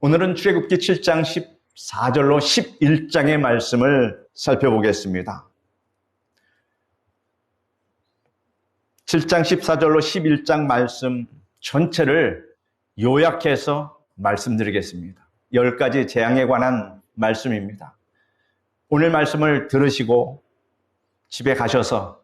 오늘은 출애굽기 7장 14절로 11장의 말씀을 살펴보겠습니다. 7장 14절로 11장 말씀 전체를 요약해서 말씀드리겠습니다. 10가지 재앙에 관한 말씀입니다. 오늘 말씀을 들으시고 집에 가셔서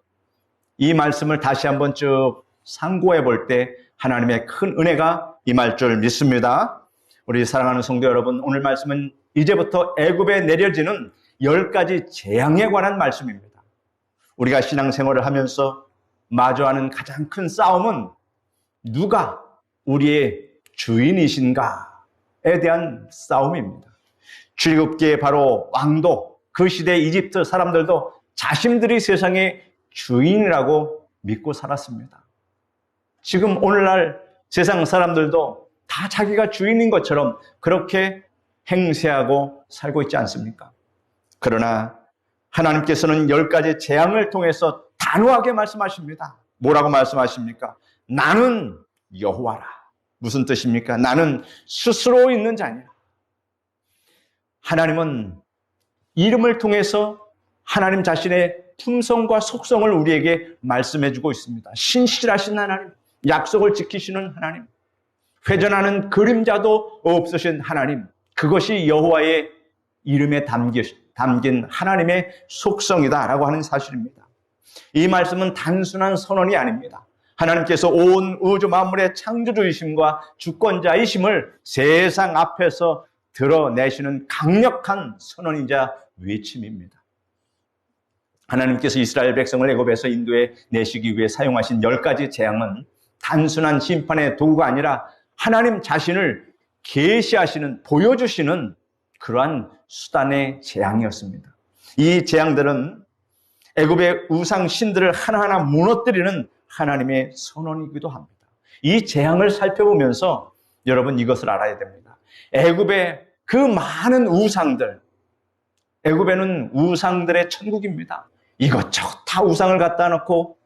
이 말씀을 다시 한번 쭉 상고해 볼 때 하나님의 큰 은혜가 임할 줄 믿습니다. 우리 사랑하는 성도 여러분, 오늘 말씀은 이제부터 애굽에 내려지는 10가지 재앙에 관한 말씀입니다. 우리가 신앙생활을 하면서 마주하는 가장 큰 싸움은 누가 우리의 주인이신가에 대한 싸움입니다. 출애굽기에 바로 왕도 그 시대 이집트 사람들도 자신들이 세상의 주인이라고 믿고 살았습니다. 지금 오늘날 세상 사람들도 다 자기가 주인인 것처럼 그렇게 행세하고 살고 있지 않습니까? 그러나 하나님께서는 열 가지 재앙을 통해서 단호하게 말씀하십니다. 뭐라고 말씀하십니까? 나는 여호와라. 무슨 뜻입니까? 나는 스스로 있는 자냐. 하나님은 이름을 통해서 하나님 자신의 품성과 속성을 우리에게 말씀해 주고 있습니다. 신실하신 하나님, 약속을 지키시는 하나님, 회전하는 그림자도 없으신 하나님, 그것이 여호와의 이름에 담긴 하나님의 속성이다라고 하는 사실입니다. 이 말씀은 단순한 선언이 아닙니다. 하나님께서 온 우주 만물의 창조주이심과 주권자이심을 세상 앞에서 드러내시는 강력한 선언이자 외침입니다. 하나님께서 이스라엘 백성을 애굽에서 인도에 내시기 위해 사용하신 열 가지 재앙은 단순한 심판의 도구가 아니라 하나님 자신을 계시하시는 보여주시는 그러한 수단의 재앙이었습니다. 이 재앙들은 애굽의 우상 신들을 하나하나 무너뜨리는 하나님의 선언이기도 합니다. 이 재앙을 살펴보면서 여러분 이것을 알아야 됩니다. 애굽의 그 많은 우상들, 애굽에는 우상들의 천국입니다. 이것저것 다 우상을 갖다 놓고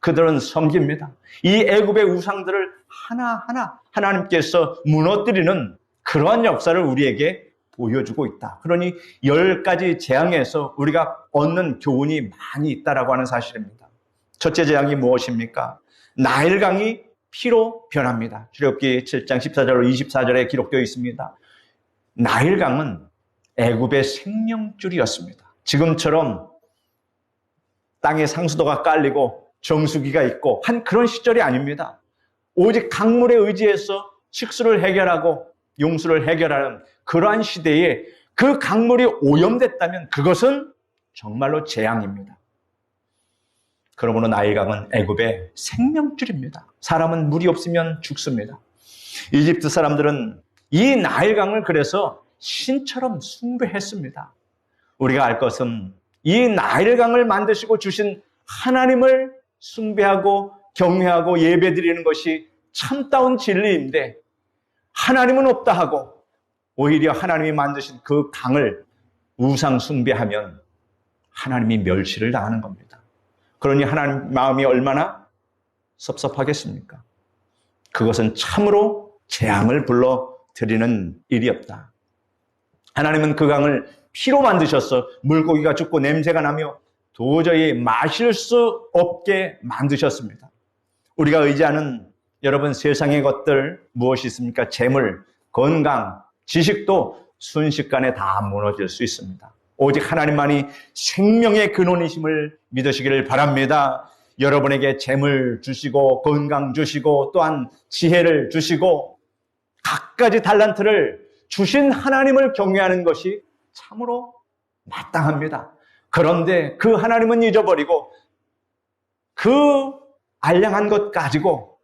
그들은 섬깁니다. 이 애굽의 우상들을 하나하나 하나님께서 무너뜨리는 그러한 역사를 우리에게 보여주고 있다. 그러니 열 가지 재앙에서 우리가 얻는 교훈이 많이 있다라고 하는 사실입니다. 첫째 재앙이 무엇입니까? 나일강이 피로 변합니다. 출애굽기 7장 14절로 24절에 기록되어 있습니다. 나일강은 애굽의 생명줄이었습니다. 지금처럼 땅의 상수도가 깔리고 정수기가 있고 한 그런 시절이 아닙니다. 오직 강물에 의지해서 식수를 해결하고 용수를 해결하는 그러한 시대에 그 강물이 오염됐다면 그것은 정말로 재앙입니다. 그러므로 나일강은 애굽의 생명줄입니다. 사람은 물이 없으면 죽습니다. 이집트 사람들은 이 나일강을 그래서 신처럼 숭배했습니다. 우리가 알 것은 이 나일강을 만드시고 주신 하나님을 숭배하고 경외하고 예배드리는 것이 참다운 진리인데 하나님은 없다 하고 오히려 하나님이 만드신 그 강을 우상 숭배하면 하나님이 멸시를 당하는 겁니다. 그러니 하나님 마음이 얼마나 섭섭하겠습니까? 그것은 참으로 재앙을 불러 드리는 일이었다. 하나님은 그 강을 피로 만드셔서 물고기가 죽고 냄새가 나며 도저히 마실 수 없게 만드셨습니다. 우리가 의지하는 여러분 세상의 것들 무엇이 있습니까? 재물, 건강, 지식도 순식간에 다 무너질 수 있습니다. 오직 하나님만이 생명의 근원이심을 믿으시기를 바랍니다. 여러분에게 재물 주시고 건강 주시고 또한 지혜를 주시고 각가지 달란트를 주신 하나님을 경외하는 것이 참으로 마땅합니다. 그런데 그 하나님은 잊어버리고 그 알량한 것 가지고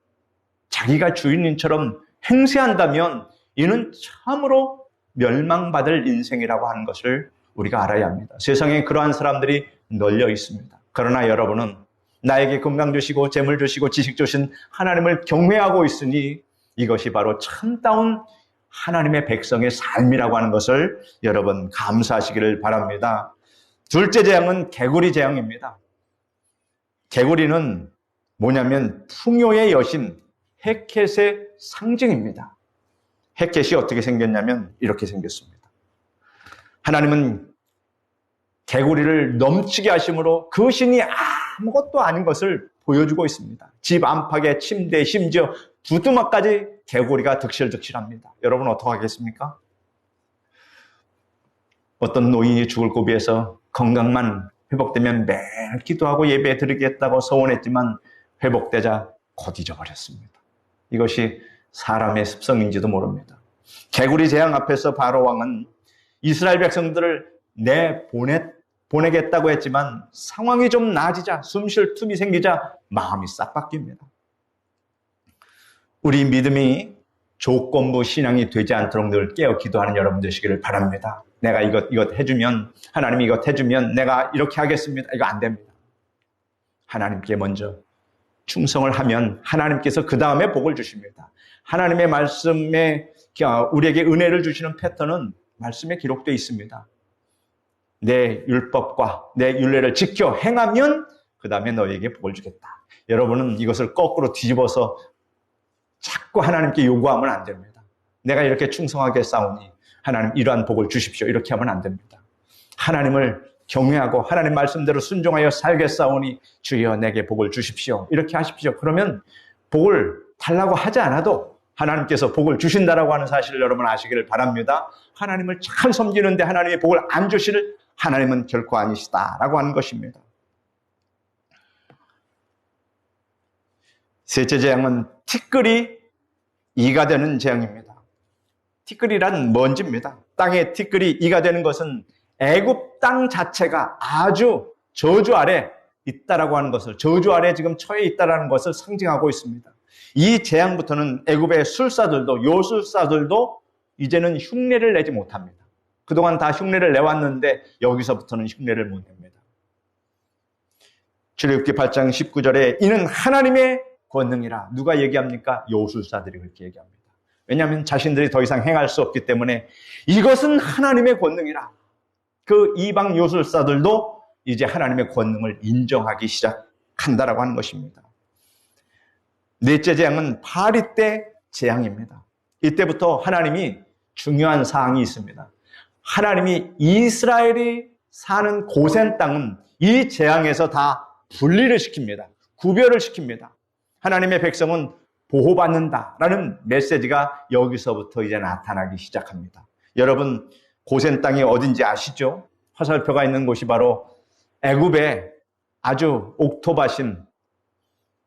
자기가 주인인처럼 행세한다면 이는 참으로 멸망받을 인생이라고 하는 것을 우리가 알아야 합니다. 세상에 그러한 사람들이 널려 있습니다. 그러나 여러분은 나에게 건강 주시고 재물 주시고 지식 주신 하나님을 경외하고 있으니 이것이 바로 참다운 하나님의 백성의 삶이라고 하는 것을 여러분 감사하시기를 바랍니다. 둘째 재앙은 개구리 재앙입니다. 개구리는 뭐냐면 풍요의 여신 헤켓의 상징입니다. 헷겟이 어떻게 생겼냐면 이렇게 생겼습니다. 하나님은 개구리를 넘치게 하심으로 그 신이 아무것도 아닌 것을 보여주고 있습니다. 집 안팎에 침대 심지어 부두막까지 개구리가 득실득실합니다. 여러분 어떡하겠습니까? 어떤 노인이 죽을 고비에서 건강만 회복되면 매일 기도하고 예배 드리겠다고 소원했지만 회복되자 곧 잊어버렸습니다. 이것이 사람의 습성인지도 모릅니다. 개구리 재앙 앞에서 바로 왕은 이스라엘 백성들을 내 보내, 보내겠다고 했지만 상황이 좀 나아지자 숨 쉴 틈이 생기자 마음이 싹 바뀝니다. 우리 믿음이 조건부 신앙이 되지 않도록 늘 깨어 기도하는 여러분 되시기를 바랍니다. 내가 이것, 이것 해주면, 하나님이 이것 해주면 내가 이렇게 하겠습니다. 이거 안 됩니다. 하나님께 먼저 충성을 하면 하나님께서 그 다음에 복을 주십니다. 하나님의 말씀에 우리에게 은혜를 주시는 패턴은 말씀에 기록되어 있습니다. 내 율법과 내 율례를 지켜 행하면 그 다음에 너에게 복을 주겠다. 여러분은 이것을 거꾸로 뒤집어서 자꾸 하나님께 요구하면 안 됩니다. 내가 이렇게 충성하게 싸우니 하나님 이러한 복을 주십시오. 이렇게 하면 안 됩니다. 하나님을 경외하고 하나님 말씀대로 순종하여 살겠사오니 주여 내게 복을 주십시오. 이렇게 하십시오. 그러면 복을 달라고 하지 않아도 하나님께서 복을 주신다라고 하는 사실을 여러분 아시기를 바랍니다. 하나님을 잘 섬기는데 하나님의 복을 안 주실 하나님은 결코 아니시다라고 하는 것입니다. 셋째 재앙은 티끌이 이가 되는 재앙입니다. 티끌이란 먼지입니다. 땅에 티끌이 이가 되는 것은 애굽 땅 자체가 아주 저주 아래 있다라고 하는 것을 저주 아래 지금 처해 있다라는 것을 상징하고 있습니다. 이 재앙부터는 애굽의 술사들도 요술사들도 이제는 흉내를 내지 못합니다. 그동안 다 흉내를 내왔는데 여기서부터는 흉내를 못 냅니다. 출애굽기 8장 19절에 이는 하나님의 권능이라 누가 얘기합니까? 요술사들이 그렇게 얘기합니다. 왜냐하면 자신들이 더 이상 행할 수 없기 때문에 이것은 하나님의 권능이라. 그 이방 요술사들도 이제 하나님의 권능을 인정하기 시작한다라고 하는 것입니다. 넷째 재앙은 파리 때 재앙입니다. 이때부터 하나님이 중요한 사항이 있습니다. 하나님이 이스라엘이 사는 고센 땅은 이 재앙에서 다 분리를 시킵니다. 구별을 시킵니다. 하나님의 백성은 보호받는다라는 메시지가 여기서부터 이제 나타나기 시작합니다. 여러분 고센 땅이 어딘지 아시죠? 화살표가 있는 곳이 바로 애굽에 아주 옥토바신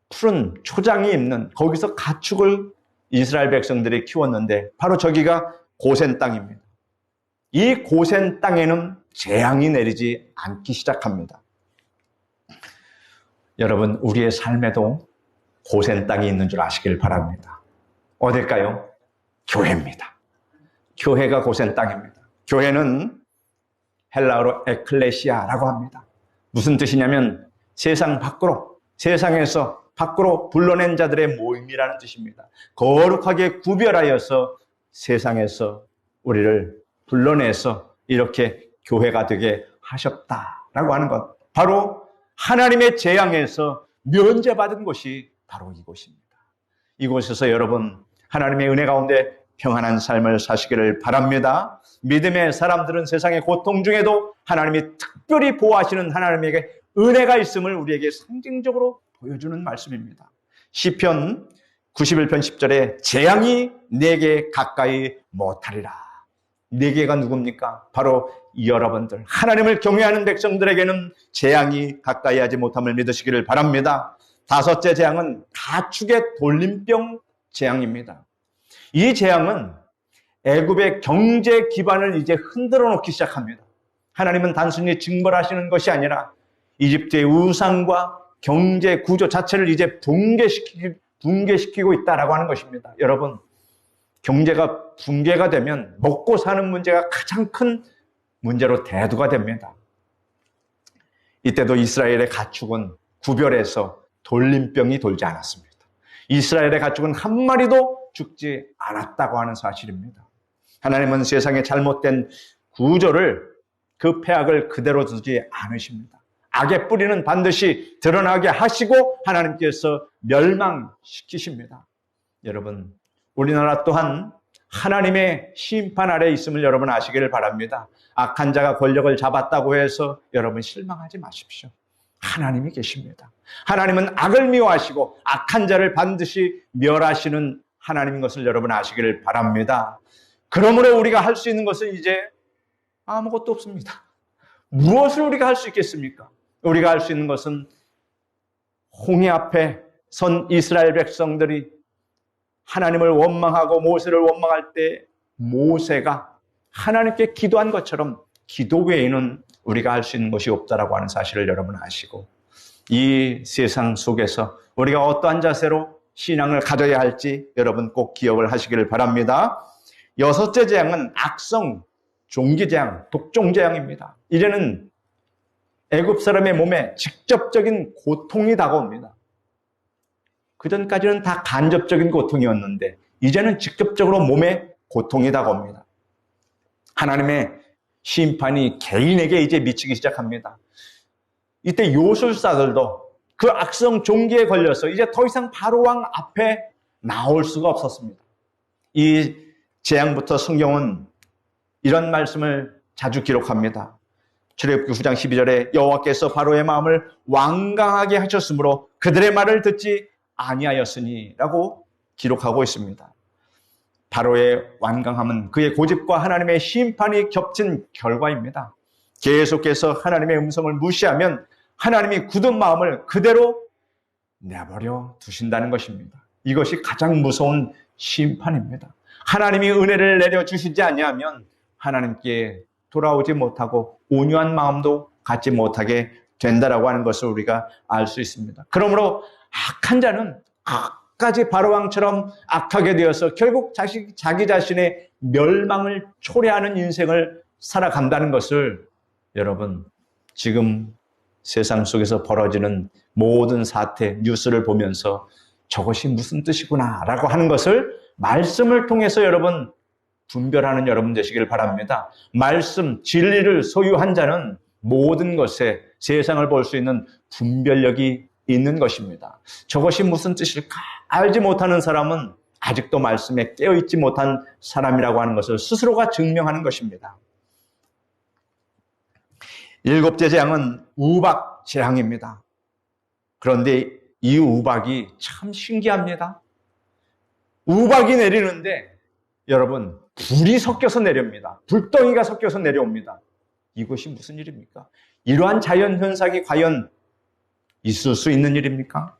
푸른 초장이 있는 거기서 가축을 이스라엘 백성들이 키웠는데 바로 저기가 고센 땅입니다. 이 고센 땅에는 재앙이 내리지 않기 시작합니다. 여러분, 우리의 삶에도 고센 땅이 있는 줄 아시길 바랍니다. 어딜까요? 교회입니다. 교회가 고센 땅입니다. 교회는 헬라어로 에클레시아라고 합니다. 무슨 뜻이냐면 세상 밖으로, 세상에서 밖으로 불러낸 자들의 모임이라는 뜻입니다. 거룩하게 구별하여서 세상에서 우리를 불러내서 이렇게 교회가 되게 하셨다라고 하는 것. 바로 하나님의 재앙에서 면제받은 곳이 바로 이곳입니다. 이곳에서 여러분 하나님의 은혜 가운데 평안한 삶을 사시기를 바랍니다. 믿음의 사람들은 세상의 고통 중에도 하나님이 특별히 보호하시는 하나님에게 은혜가 있음을 우리에게 상징적으로 보여주는 말씀입니다. 시편 91편 10절에 재앙이 내게 가까이 못하리라. 네개가 누굽니까? 바로 여러분들 하나님을 경외하는 백성들에게는 재앙이 가까이 하지 못함을 믿으시기를 바랍니다. 다섯째 재앙은 가축의 돌림병 재앙입니다. 이 재앙은 애굽의 경제 기반을 이제 흔들어 놓기 시작합니다. 하나님은 단순히 징벌하시는 것이 아니라 이집트의 우상과 경제 구조 자체를 이제 붕괴시키, 붕괴시키고 있다라고 하는 것입니다. 여러분, 경제가 붕괴가 되면 먹고 사는 문제가 가장 큰 문제로 대두가 됩니다. 이때도 이스라엘의 가축은 구별해서 돌림병이 돌지 않았습니다. 이스라엘의 가축은 한 마리도 죽지 않았다고 하는 사실입니다. 하나님은 세상의 잘못된 구조를 그 폐악을 그대로 두지 않으십니다. 악의 뿌리는 반드시 드러나게 하시고 하나님께서 멸망시키십니다. 여러분, 우리나라 또한 하나님의 심판 아래 있음을 여러분 아시기를 바랍니다. 악한 자가 권력을 잡았다고 해서 여러분 실망하지 마십시오. 하나님이 계십니다. 하나님은 악을 미워하시고 악한 자를 반드시 멸하시는 하나님인 것을 여러분 아시기를 바랍니다. 그러므로 우리가 할 수 있는 것은 이제 아무것도 없습니다. 무엇을 우리가 할 수 있겠습니까? 우리가 할 수 있는 것은 홍해 앞에 선 이스라엘 백성들이 하나님을 원망하고 모세를 원망할 때 모세가 하나님께 기도한 것처럼 기도 외에는 우리가 할 수 있는 것이 없다라고 하는 사실을 여러분 아시고 이 세상 속에서 우리가 어떠한 자세로 신앙을 가져야 할지 여러분 꼭 기억을 하시기를 바랍니다. 여섯째 재앙은 악성 종기 재앙, 독종 재앙입니다. 이제는 애굽 사람의 몸에 직접적인 고통이 다가옵니다. 그전까지는 다 간접적인 고통이었는데 이제는 직접적으로 몸에 고통이 다가옵니다. 하나님의 심판이 개인에게 이제 미치기 시작합니다. 이때 요술사들도 그 악성 종기에 걸려서 이제 더 이상 바로왕 앞에 나올 수가 없었습니다. 이 재앙부터 성경은 이런 말씀을 자주 기록합니다. 출애굽기 9장 12절에 여호와께서 바로의 마음을 완강하게 하셨으므로 그들의 말을 듣지 아니하였으니라고 기록하고 있습니다. 바로의 완강함은 그의 고집과 하나님의 심판이 겹친 결과입니다. 계속해서 하나님의 음성을 무시하면 하나님이 굳은 마음을 그대로 내버려 두신다는 것입니다. 이것이 가장 무서운 심판입니다. 하나님이 은혜를 내려 주시지 아니하면 하나님께 돌아오지 못하고 온유한 마음도 갖지 못하게 된다라고 하는 것을 우리가 알 수 있습니다. 그러므로 악한 자는 악 까지 바로왕처럼 악하게 되어서 결국 자식, 자기 자신의 멸망을 초래하는 인생을 살아간다는 것을 여러분 지금 세상 속에서 벌어지는 모든 사태, 뉴스를 보면서 저것이 무슨 뜻이구나 라고 하는 것을 말씀을 통해서 여러분 분별하는 여러분 되시길 바랍니다. 말씀, 진리를 소유한 자는 모든 것에 세상을 볼 수 있는 분별력이 있는 것입니다. 저것이 무슨 뜻일까 알지 못하는 사람은 아직도 말씀에 깨어있지 못한 사람이라고 하는 것을 스스로가 증명하는 것입니다. 일곱째 재앙은 우박 재앙입니다. 그런데 이 우박이 참 신기합니다. 우박이 내리는데 여러분 불이 섞여서 내려옵니다. 불덩이가 섞여서 내려옵니다. 이것이 무슨 일입니까? 이러한 자연 현상이 과연 있을 수 있는 일입니까?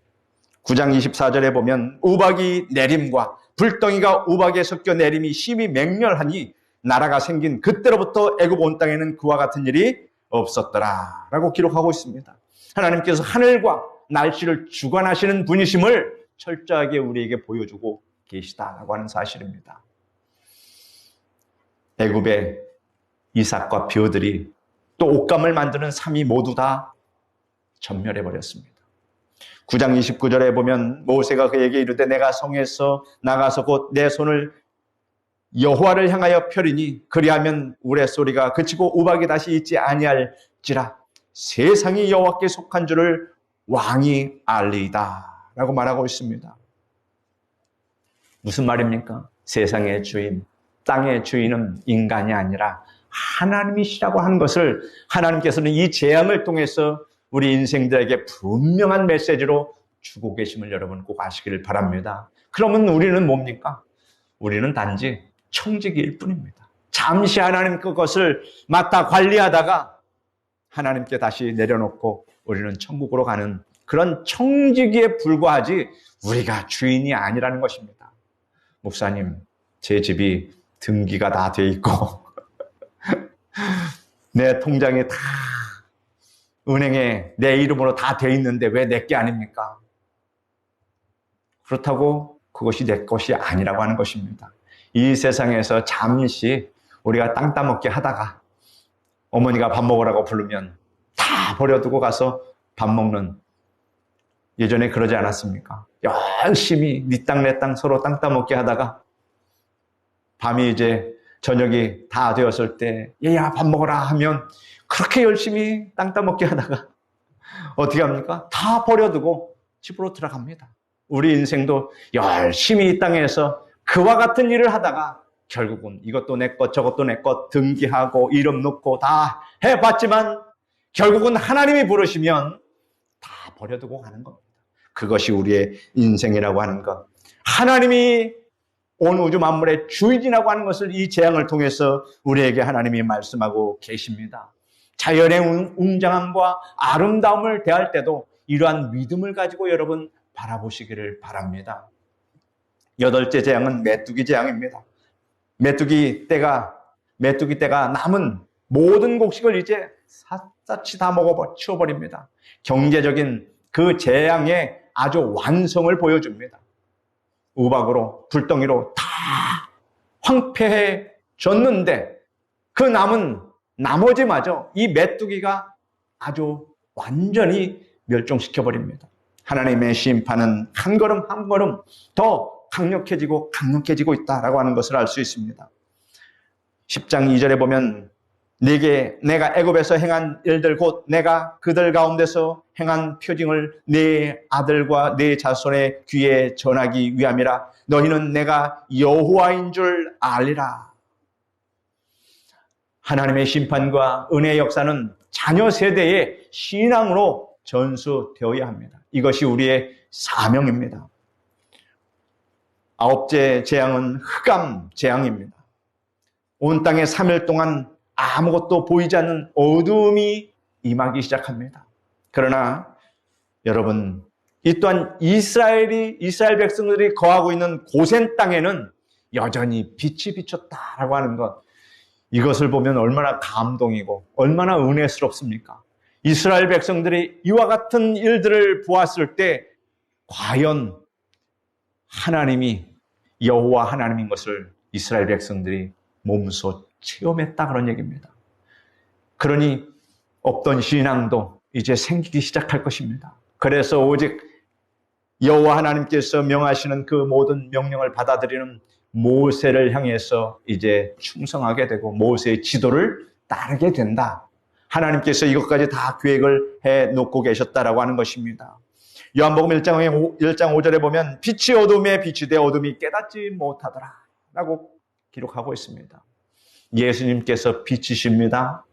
9장 24절에 보면 우박이 내림과 불덩이가 우박에 섞여 내림이 심히 맹렬하니 나라가 생긴 그때로부터 애굽 온 땅에는 그와 같은 일이 없었더라라고 기록하고 있습니다. 하나님께서 하늘과 날씨를 주관하시는 분이심을 철저하게 우리에게 보여주고 계시다라고 하는 사실입니다. 애굽의 이삭과 벼들이 또 옷감을 만드는 삶이 모두 다 전멸해 버렸습니다. 9장 29절에 보면 모세가 그에게 이르되 내가 성에서 나가서 곧 내 손을 여호와를 향하여 펴리니 그리하면 우레 소리가 그치고 우박이 다시 있지 아니할지라 세상이 여호와께 속한 줄을 왕이 알리이다라고 말하고 있습니다. 무슨 말입니까? 세상의 주인, 땅의 주인은 인간이 아니라 하나님이시라고 하는 것을 하나님께서는 이 재앙을 통해서 우리 인생들에게 분명한 메시지로 주고 계심을 여러분 꼭 아시기를 바랍니다. 그러면 우리는 뭡니까? 우리는 단지 청지기일 뿐입니다. 잠시 하나님 그것을 맡아 관리하다가 하나님께 다시 내려놓고 우리는 천국으로 가는 그런 청지기에 불과하지 우리가 주인이 아니라는 것입니다. 목사님, 제 집이 등기가 다 돼 있고 내 통장에 다 은행에 내 이름으로 다 돼 있는데 왜 내 게 아닙니까? 그렇다고 그것이 내 것이 아니라고 하는 것입니다. 이 세상에서 잠시 우리가 땅 따먹게 하다가 어머니가 밥 먹으라고 부르면 다 버려두고 가서 밥 먹는 예전에 그러지 않았습니까? 열심히 네 땅 내 땅 서로 땅 따먹게 하다가 밤이 이제 저녁이 다 되었을 때 얘야 밥 먹어라 하면 그렇게 열심히 땅 따먹게 하다가 어떻게 합니까? 다 버려두고 집으로 들어갑니다. 우리 인생도 열심히 이 땅에서 그와 같은 일을 하다가 결국은 이것도 내 것, 저것도 내 것 등기하고 이름 넣고 다 해봤지만 결국은 하나님이 부르시면 다 버려두고 가는 겁니다. 그것이 우리의 인생이라고 하는 것. 하나님이 온 우주 만물의 주인이라고 하는 것을 이 재앙을 통해서 우리에게 하나님이 말씀하고 계십니다. 자연의 웅장함과 아름다움을 대할 때도 이러한 믿음을 가지고 여러분 바라보시기를 바랍니다. 여덟째 재앙은 메뚜기 재앙입니다. 메뚜기 때가 메뚜기 때가 남은 모든 곡식을 이제 샅샅이 다 먹어 치워 버립니다. 경제적인 그 재앙의 아주 완성을 보여줍니다. 우박으로 불덩이로 다 황폐해졌는데 그 남은 나머지마저 이 메뚜기가 아주 완전히 멸종시켜 버립니다. 하나님의 심판은 한 걸음 한 걸음 더 강력해지고 강력해지고 있다라고 하는 것을 알 수 있습니다. 10장 2절에 보면 내게 내가 애굽에서 행한 일들 곧 내가 그들 가운데서 행한 표징을 네 아들과 네 자손의 귀에 전하기 위함이라 너희는 내가 여호와인 줄 알리라. 하나님의 심판과 은혜의 역사는 자녀 세대의 신앙으로 전수되어야 합니다. 이것이 우리의 사명입니다. 아홉째 재앙은 흑암 재앙입니다. 온 땅에 3일 동안 아무것도 보이지 않는 어둠이 임하기 시작합니다. 그러나 여러분, 이 또한 이스라엘이, 이스라엘 백성들이 거하고 있는 고센 땅에는 여전히 빛이 비쳤다라고 하는 것. 이것을 보면 얼마나 감동이고 얼마나 은혜스럽습니까? 이스라엘 백성들이 이와 같은 일들을 보았을 때 과연 하나님이 여호와 하나님인 것을 이스라엘 백성들이 몸소 체험했다 그런 얘기입니다. 그러니 없던 신앙도 이제 생기기 시작할 것입니다. 그래서 오직 여호와 하나님께서 명하시는 그 모든 명령을 받아들이는 모세를 향해서 이제 충성하게 되고 모세의 지도를 따르게 된다. 하나님께서 이것까지 다 계획을 해 놓고 계셨다라고 하는 것입니다. 요한복음 1장, 1장 5절에 보면 빛이 어둠에 빛이 되 어둠이 깨닫지 못하더라 라고 기록하고 있습니다. 예수님께서 빛이십니다.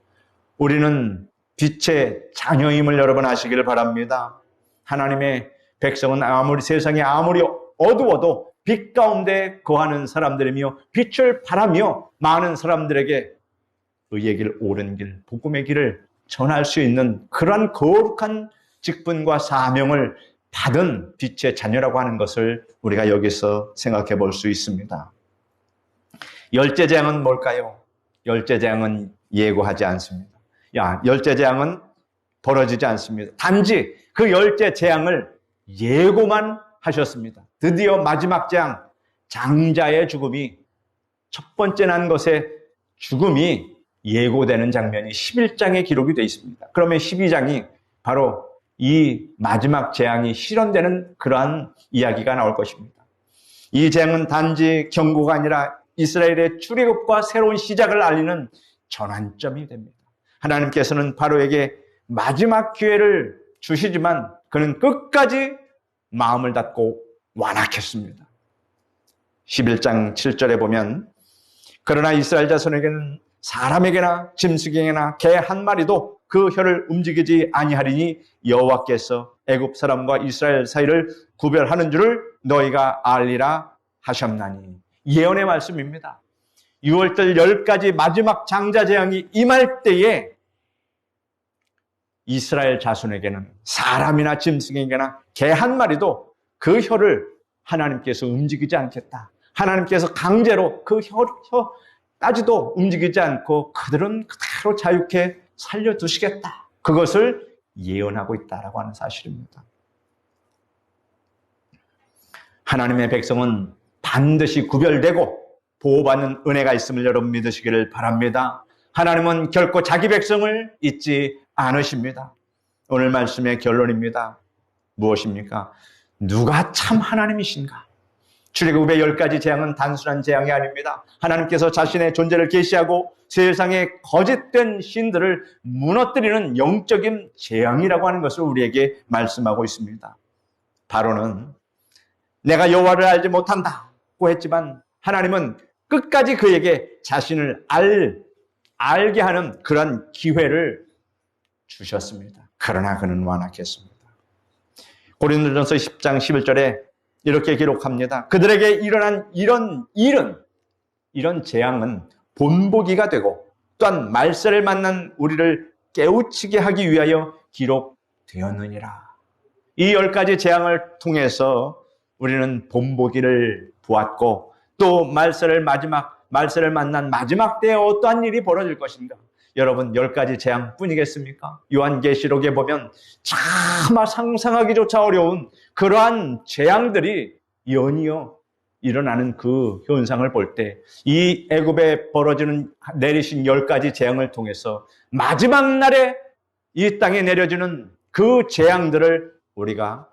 우리는 빛의 자녀임을 여러분 아시기를 바랍니다. 하나님의 백성은 아무리 세상이 아무리 어두워도 빛 가운데 거하는 사람들이며 빛을 바라며 많은 사람들에게 의의 길, 옳은 길, 복음의 길을 전할 수 있는 그러한 거룩한 직분과 사명을 받은 빛의 자녀라고 하는 것을 우리가 여기서 생각해 볼 수 있습니다. 열째 재앙은 뭘까요? 열째 재앙은 예고하지 않습니다. 야, 열째 재앙은 벌어지지 않습니다. 단지 그 열째 재앙을 예고만 하셨습니다. 드디어 마지막 재앙, 장자의 죽음이 첫 번째 난 것의 죽음이 예고되는 장면이 11장에 기록이 되어 있습니다. 그러면 12장이 바로 이 마지막 재앙이 실현되는 그러한 이야기가 나올 것입니다. 이 재앙은 단지 경고가 아니라 이스라엘의 출애굽과 새로운 시작을 알리는 전환점이 됩니다. 하나님께서는 바로에게 마지막 기회를 주시지만 그는 끝까지 마음을 닫고 완악했습니다. 11장 7절에 보면 그러나 이스라엘 자손에게는 사람에게나 짐승에게나 개 한 마리도 그 혀를 움직이지 아니하리니 여호와께서 애굽 사람과 이스라엘 사이를 구별하는 줄을 너희가 알리라 하셨나니 예언의 말씀입니다. 6월달 10가지 마지막 장자 재앙이 임할 때에 이스라엘 자손에게는 사람이나 짐승에게나 개 한 마리도 그 혀를 하나님께서 움직이지 않겠다. 하나님께서 강제로 그 혀, 혀 따지도 움직이지 않고 그들은 그대로 자유케 살려두시겠다. 그것을 예언하고 있다라고 하는 사실입니다. 하나님의 백성은 반드시 구별되고 보호받는 은혜가 있음을 여러분 믿으시기를 바랍니다. 하나님은 결코 자기 백성을 잊지 않으십니다. 오늘 말씀의 결론입니다. 무엇입니까? 누가 참 하나님이신가? 출애굽의 열 가지 재앙은 단순한 재앙이 아닙니다. 하나님께서 자신의 존재를 계시하고 세상의 거짓된 신들을 무너뜨리는 영적인 재앙이라고 하는 것을 우리에게 말씀하고 있습니다. 바로는 내가 여호와를 알지 못한다고 했지만 하나님은 끝까지 그에게 자신을 알, 알게 하는 그런 기회를 주셨습니다. 그러나 그는 완악했습니다. 고린도전서 10장 11절에 이렇게 기록합니다. 그들에게 일어난 이런 일은 이런 재앙은 본보기가 되고 또한 말세를 만난 우리를 깨우치게 하기 위하여 기록되었느니라. 이 열 가지 재앙을 통해서 우리는 본보기를 보았고 또 말세를 마지막 말세를 만난 마지막 때에 어떠한 일이 벌어질 것인가? 여러분 열 가지 재앙뿐이겠습니까? 요한계시록에 보면 차마 상상하기조차 어려운 그러한 재앙들이 연이어 일어나는 그 현상을 볼 때 이 애굽에 벌어지는 내리신 열 가지 재앙을 통해서 마지막 날에 이 땅에 내려지는 그 재앙들을 우리가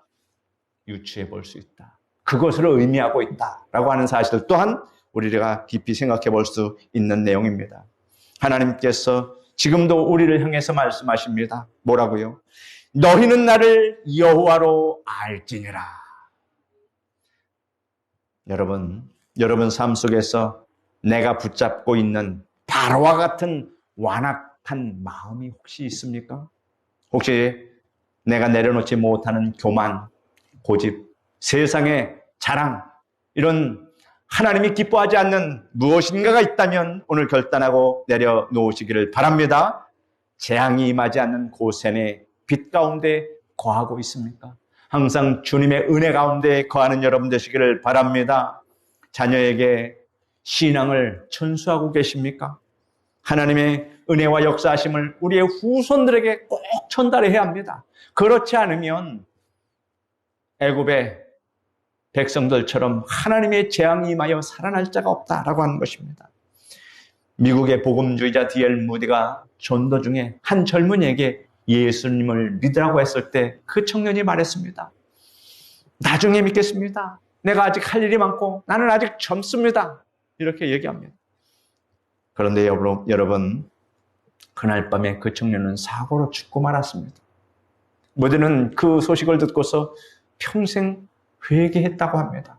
유추해 볼 수 있다. 그것을 의미하고 있다라고 하는 사실 또한 우리가 깊이 생각해 볼 수 있는 내용입니다. 하나님께서 지금도 우리를 향해서 말씀하십니다. 뭐라고요? 너희는 나를 여호와로 알지니라. 여러분, 여러분 삶 속에서 내가 붙잡고 있는 바로와 같은 완악한 마음이 혹시 있습니까? 혹시 내가 내려놓지 못하는 교만, 고집, 세상의 자랑, 이런 하나님이 기뻐하지 않는 무엇인가가 있다면 오늘 결단하고 내려놓으시기를 바랍니다. 재앙이 임하지 않는 고센의 빛 가운데 거하고 있습니까? 항상 주님의 은혜 가운데 거하는 여러분 되시기를 바랍니다. 자녀에게 신앙을 천수하고 계십니까? 하나님의 은혜와 역사하심을 우리의 후손들에게 꼭 전달해야 합니다. 그렇지 않으면 애굽의 백성들처럼 하나님의 재앙이 임하여 살아날 자가 없다라고 하는 것입니다. 미국의 복음주의자 디엘 무디가 전도 중에 한 젊은이에게 예수님을 믿으라고 했을 때 그 청년이 말했습니다. 나중에 믿겠습니다. 내가 아직 할 일이 많고 나는 아직 젊습니다. 이렇게 얘기합니다. 그런데 여러분, 그날 밤에 그 청년은 사고로 죽고 말았습니다. 무디는 그 소식을 듣고서 평생 회개했다고 합니다.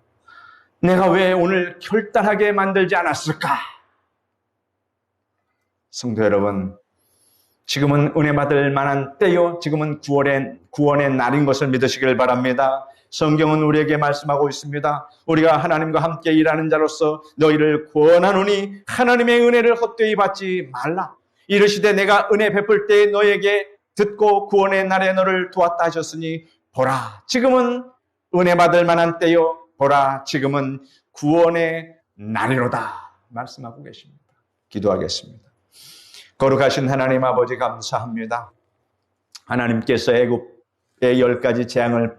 내가 왜 오늘 결단하게 만들지 않았을까? 성도 여러분, 지금은 은혜 받을 만한 때요. 지금은 구원의, 구원의 날인 것을 믿으시길 바랍니다. 성경은 우리에게 말씀하고 있습니다. 우리가 하나님과 함께 일하는 자로서 너희를 구원하노니 하나님의 은혜를 헛되이 받지 말라. 이르시되 내가 은혜 베풀 때 너에게 듣고 구원의 날에 너를 도왔다 하셨으니 보라 지금은 은혜 받을 만한 때요 보라 지금은 구원의 날이로다 말씀하고 계십니다. 기도하겠습니다. 거룩하신 하나님 아버지 감사합니다. 하나님께서 애굽의 열 가지 재앙을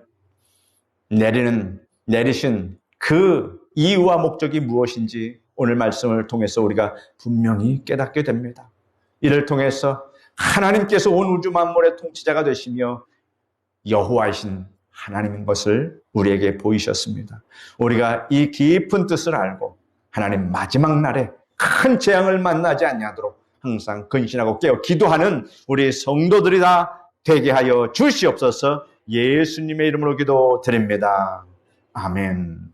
내리는 내리신 그 이유와 목적이 무엇인지 오늘 말씀을 통해서 우리가 분명히 깨닫게 됩니다. 이를 통해서 하나님께서 온 우주 만물의 통치자가 되시며 여호와이신 하나님인 것을 우리에게 보이셨습니다. 우리가 이 깊은 뜻을 알고 하나님 마지막 날에 큰 재앙을 만나지 않냐도록 항상 근신하고 깨어 기도하는 우리 성도들이 다 되게 하여 주시옵소서 예수님의 이름으로 기도드립니다. 아멘.